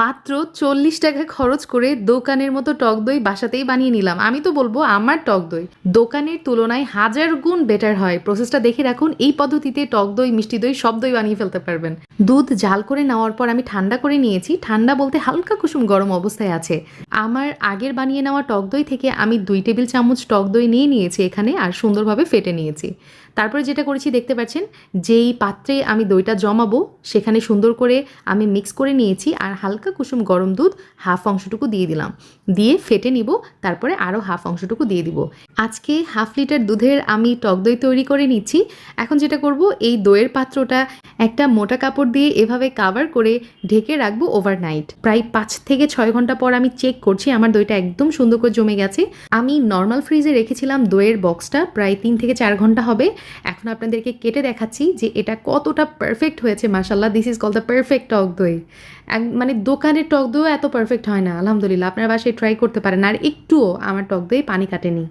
মাত্র চল্লিশ টাকা খরচ করে দোকানের মতো টক দই বাসাতেই বানিয়ে নিলাম। আমি তো বলব আমার টক দই। দোকানের তুলনায় হাজার গুণ বেটার হয়। প্রসেসটা দেখে রাখুন, এই পদ্ধতিতে টক দই, মিষ্টি দই সব দই বানিয়ে ফেলতে পারবেন। দুধ জাল করে নেওয়ার পর আমি ঠান্ডা করে নিয়েছি। ঠান্ডা বলতে হালকা কুসুম গরম অবস্থায় আছে। আমার আগের বানিয়ে নেওয়া টক দই থেকে আমি দুই টেবিল চামচ টক দই নিয়ে নিয়েছি এখানে আর সুন্দরভাবে ফেটে নিয়েছি। তারপরে যেটা করেছি দেখতে পাচ্ছেন, যেই পাত্রে আমি দইটা জমাবো, সেখানে সুন্দর করে আমি মিক্স করে নিয়েছি আর হালকা কুসুম গরম দুধ হাফ অংশটুকু দিয়ে দিলাম। দিয়ে ফেটে নিব, তারপরে আরও হাফ অংশটুকু দিয়ে দিব। আজকে হাফ লিটার দুধের আমি টক দই তৈরি করে নিচ্ছি। এখন যেটা করব, এই দইয়ের পাত্রটা একটা মোটা কাপড় দিয়ে এভাবে কাভার করে ঢেকে রাখব ওভারনাইট প্রায় পাঁচ থেকে ছয় ঘণ্টা পর আমি চেক করছি, আমার দইটা একদম সুন্দর করে জমে গেছে। আমি নর্মাল ফ্রিজে রেখেছিলাম দইয়ের বক্সটা প্রায় তিন থেকে চার ঘণ্টা হবে। এখন আপনাদেরকে কেটে দেখাচ্ছি যে এটা কতটা পারফেক্ট হয়েছে। মাসাল্লাহ this is call the perfect tok doi. মানে দোকানের টক দইও এত পারফেক্ট হয় না, আলহামদুলিল্লাহ। আপনারা বাসায় ট্রাই করতে পারেন। আর একটুও আমার টক দই পানি কাটেনি।